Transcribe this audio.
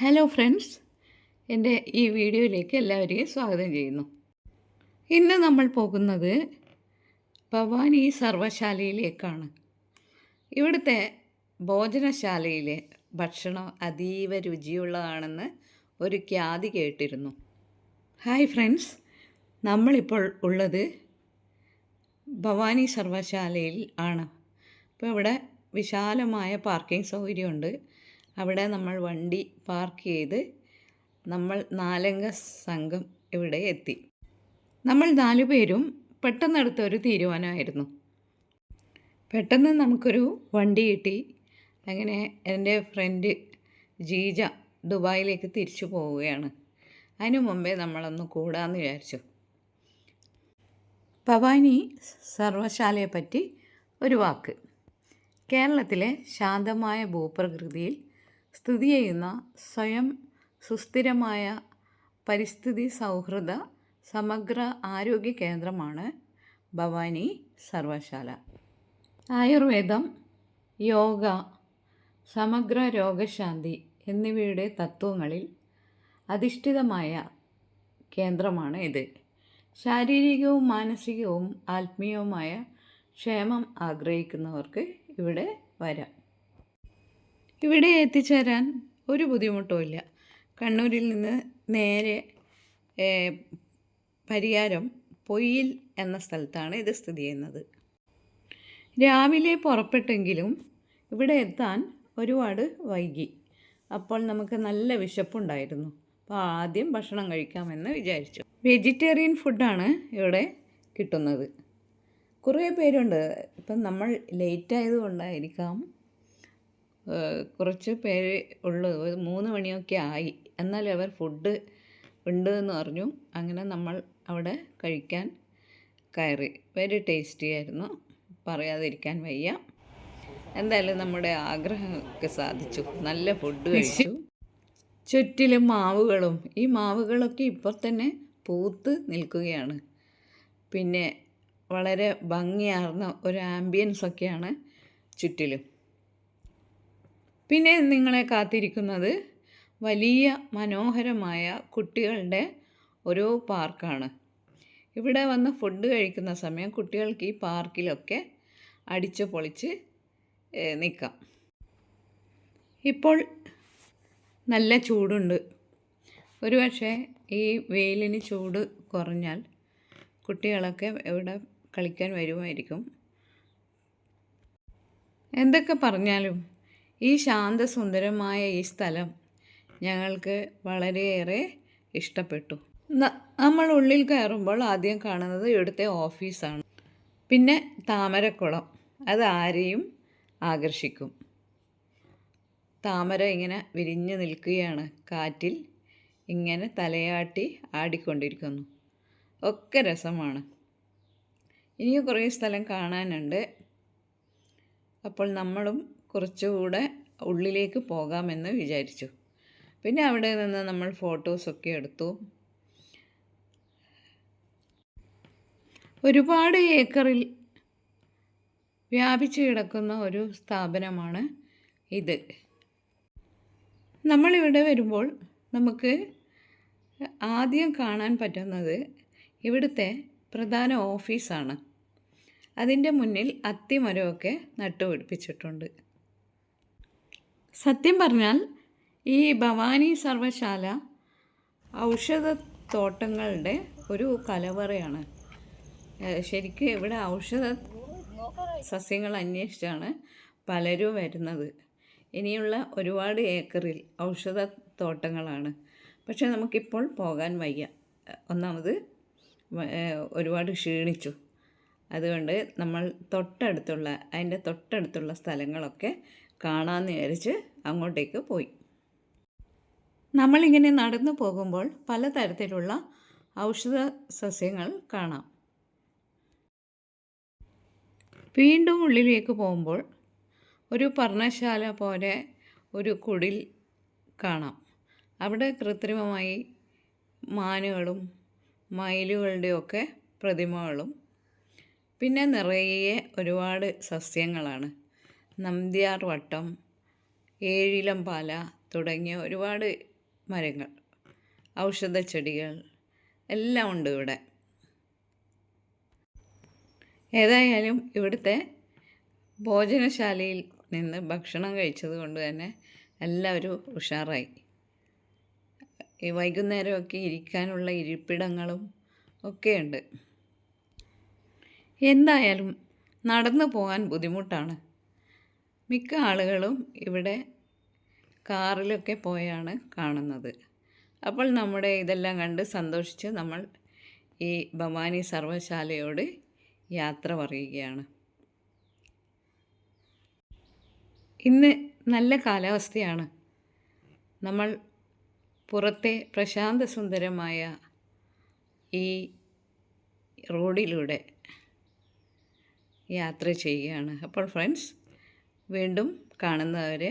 Hello friends എന്റെ ഈ വീഡിയോയിലേക്ക് എല്ലാവരെയും സ്വാഗതം ചെയ്യുന്നു. ഇന്ന് നമ്മൾ പോകുന്നത് ഭവാനി സർവശാലയിലേക്കാണ്. ഇവിടുത്തെ ഭോജനശാലയിലെ ഭക്ഷണം അതീവ രുചിയുള്ളതാണെന്ന് ഒരു ഖ്യാതി കേട്ടിരുന്നു. ഹായ് ഫ്രണ്ട്സ് നമ്മളിപ്പോൾ ഉള്ളത് ഭവാനി സർവശാലയിൽ ആണ്. അപ്പോൾ ഇവിടെ വിശാലമായ പാർക്കിംഗ് സൗകര്യമുണ്ട്. അവിടെ നമ്മൾ വണ്ടി പാർക്ക് ചെയ്ത് നമ്മൾ നാലംഗ സംഘം ഇവിടെ എത്തി. നമ്മൾ നാലു പേരും പെട്ടെന്നെടുത്ത ഒരു തീരുമാനമായിരുന്നു. പെട്ടെന്ന് നമുക്കൊരു വണ്ടി കിട്ടി. അങ്ങനെ എന്റെ ഫ്രണ്ട് ജീജ ദുബായിലേക്ക് തിരിച്ചു പോവുകയാണ്. അതിനു മുമ്പേ നമ്മളൊന്ന് കൂടാമെന്ന് വിചാരിച്ചു. ഭവാനി സർവശാലയെപ്പറ്റി ഒരു വാക്ക്. കേരളത്തിലെ ശാന്തമായ ഭൂപ്രകൃതിയിൽ സ്ഥിതി ചെയ്യുന്ന സ്വയം സുസ്ഥിരമായ പരിസ്ഥിതി സൗഹൃദ സമഗ്ര ആരോഗ്യ കേന്ദ്രമാണ് ഭവാനി സർവശാല. ആയുർവേദം യോഗ സമഗ്ര രോഗശാന്തി എന്നിവയുടെ തത്വങ്ങളിൽ അധിഷ്ഠിതമായ കേന്ദ്രമാണ് ഇത്. ശാരീരികവും മാനസികവും ആത്മീയവുമായ ക്ഷേമം ആഗ്രഹിക്കുന്നവർക്ക് ഇവിടെ വരാം. ഇവിടെ എത്തിച്ചേരാൻ ഒരു ബുദ്ധിമുട്ടുമില്ല കണ്ണൂരിൽ നിന്ന് നേരെ പരിയാരം പൊയ്യിൽ എന്ന സ്ഥലത്താണ് ഇത് സ്ഥിതി ചെയ്യുന്നത്. രാവിലെ പുറപ്പെട്ടെങ്കിലും ഇവിടെ എത്താൻ ഒരുപാട് വൈകി. അപ്പോൾ നമുക്ക് നല്ല വിശപ്പുണ്ടായിരുന്നു. അപ്പോൾ ആദ്യം ഭക്ഷണം കഴിക്കാമെന്ന് വിചാരിച്ചു. വെജിറ്റേറിയൻ ഫുഡാണ് ഇവിടെ കിട്ടുന്നത്. കുറേ പേരുണ്ട്. ഇപ്പം നമ്മൾ ലേറ്റ് ആയതുകൊണ്ടായിരിക്കാം കുറച്ച് പേര് ഉള്ളത് ഒരു മൂന്ന് മണിയൊക്കെ ആയി. എന്നാൽ അവർ ഫുഡ് ഉണ്ട് എന്ന് പറഞ്ഞു അങ്ങനെ നമ്മൾ അവിടെ കഴിക്കാൻ കയറി. വെരി ടേസ്റ്റി ആയിരുന്നു. പറയാതിരിക്കാൻ വയ്യ. എന്തായാലും നമ്മുടെ ആഗ്രഹമൊക്കെ സാധിച്ചു. നല്ല ഫുഡ് കഴിച്ചു. ചുറ്റിലും മാവുകളും. ഈ മാവുകളൊക്കെ ഇപ്പോൾ തന്നെ പൂത്ത് നിൽക്കുകയാണ്. പിന്നെ വളരെ ഭംഗിയാർന്ന ഒരു ആംബിയൻസ് ഒക്കെയാണ് ചുറ്റിലും. പിന്നെ നിങ്ങളെ കാത്തിരിക്കുന്നത് വലിയ മനോഹരമായ കുട്ടികളുടെ ഒരു പാർക്കാണ്. ഇവിടെ വന്ന് ഫുഡ് കഴിക്കുന്ന സമയം കുട്ടികൾക്ക് ഈ പാർക്കിലൊക്കെ അടിച്ചു പൊളിച്ച് നിൽക്കാം ഇപ്പോൾ നല്ല ചൂടുണ്ട്. ഒരുപക്ഷെ ഈ വെയിലിന് ചൂട് കുറഞ്ഞാൽ കുട്ടികളൊക്കെ ഇവിടെ കളിക്കാൻ വരുമായിരിക്കും. എന്തൊക്കെ പറഞ്ഞാലും ഈ ശാന്തസുന്ദരമായ ഈ സ്ഥലം ഞങ്ങൾക്ക് വളരെയേറെ ഇഷ്ടപ്പെട്ടു. നമ്മൾ ഉള്ളിൽ കയറുമ്പോൾ ആദ്യം കാണുന്നത് ഇവിടുത്തെ ഓഫീസാണ്. പിന്നെ താമരക്കുളം. അത് ആരെയും ആകർഷിക്കും. താമര ഇങ്ങനെ വിരിഞ്ഞു നിൽക്കുകയാണ്. കാറ്റിൽ ഇങ്ങനെ തലയാട്ടി ആടിക്കൊണ്ടിരിക്കുന്നു. ഒക്കെ രസമാണ്. ഇനിയും കുറേ സ്ഥലം കാണാനുണ്ട്. അപ്പോൾ നമ്മളും കുറച്ചുകൂടെ ഉള്ളിലേക്ക് പോകാമെന്ന് വിചാരിച്ചു. പിന്നെ അവിടെ നിന്ന് നമ്മൾ ഫോട്ടോസൊക്കെ എടുത്തു. ഒരുപാട് ഏക്കറിൽ വ്യാപിച്ചു കിടക്കുന്ന ഒരു സ്ഥാപനമാണ് ഇത്. നമ്മളിവിടെ വരുമ്പോൾ നമുക്ക് ആദ്യം കാണാൻ പറ്റുന്നത് ഇവിടുത്തെ പ്രധാന ഓഫീസാണ്. അതിന്റെ മുന്നിൽ അത്തിമരമൊക്കെ നട്ടുപിടിപ്പിച്ചിട്ടുണ്ട്. സത്യം പറഞ്ഞാൽ ഈ ഭവാനി സർവശാല ഔഷധത്തോട്ടങ്ങളുടെ ഒരു കലവറയാണ്. ശരിക്കും ഇവിടെ ഔഷധ സസ്യങ്ങൾ അന്വേഷിച്ചാണ് പലരും വരുന്നത്. ഇനിയുള്ള ഒരുപാട് ഏക്കറിൽ ഔഷധ തോട്ടങ്ങളാണ് പക്ഷേ നമുക്കിപ്പോൾ പോകാൻ വയ്യ. ഒന്നാമത് ഒരുപാട് ക്ഷീണിച്ചു. അതുകൊണ്ട് നമ്മൾ തൊട്ടടുത്തുള്ള അതിന്റെ തൊട്ടടുത്തുള്ള സ്ഥലങ്ങളൊക്കെ കാണാമെന്ന് വിചാരിച്ച് അങ്ങോട്ടേക്ക് പോയി. നമ്മളിങ്ങനെ നടന്നു പോകുമ്പോൾ പലതരത്തിലുള്ള ഔഷധ സസ്യങ്ങൾ കാണാം. വീണ്ടും ഉള്ളിലേക്ക് പോകുമ്പോൾ ഒരു പർണശാല പോലെ ഒരു കുടിൽ കാണാം. അവിടെ കൃത്രിമമായി മാനുകളും മയിലുകളുടെയൊക്കെ പ്രതിമകളും. പിന്നെ നിറയെ ഒരുപാട് സസ്യങ്ങളാണ്. നന്ദ്യാർ വട്ടം ഏഴിലം പാല തുടങ്ങിയ ഒരുപാട് മരങ്ങൾ ഔഷധ ചെടികൾ എല്ലാം ഉണ്ട് ഇവിടെ. ഏതായാലും ഇവിടുത്തെ ഭോജനശാലയിൽ നിന്ന് ഭക്ഷണം കഴിച്ചത് കൊണ്ട് തന്നെ എല്ലാവരും ഉഷാറായി. ഈ വൈകുന്നേരമൊക്കെ ഇരിക്കാനുള്ള ഇരിപ്പിടങ്ങളും ഒക്കെയുണ്ട് എന്തായാലും നടന്നു പോകാൻ ബുദ്ധിമുട്ടാണ്. മിക്ക ആളുകളും ഇവിടെ കാറിലൊക്കെ പോയാണ് കാണുന്നത്. അപ്പോൾ നമ്മുടെ ഇതെല്ലാം കണ്ട് സന്തോഷിച്ച് നമ്മൾ ഈ ഭവാനി സർവശാലയോട് യാത്ര പറയുകയാണ്. ഇന്ന് നല്ല കാലാവസ്ഥയാണ്. നമ്മൾ പുറത്തെ പ്രശാന്ത സുന്ദരമായ ഈ റോഡിലൂടെ യാത്ര ചെയ്യുകയാണ്. അപ്പോൾ ഫ്രണ്ട്സ് വീണ്ടും കാണുന്നവരെ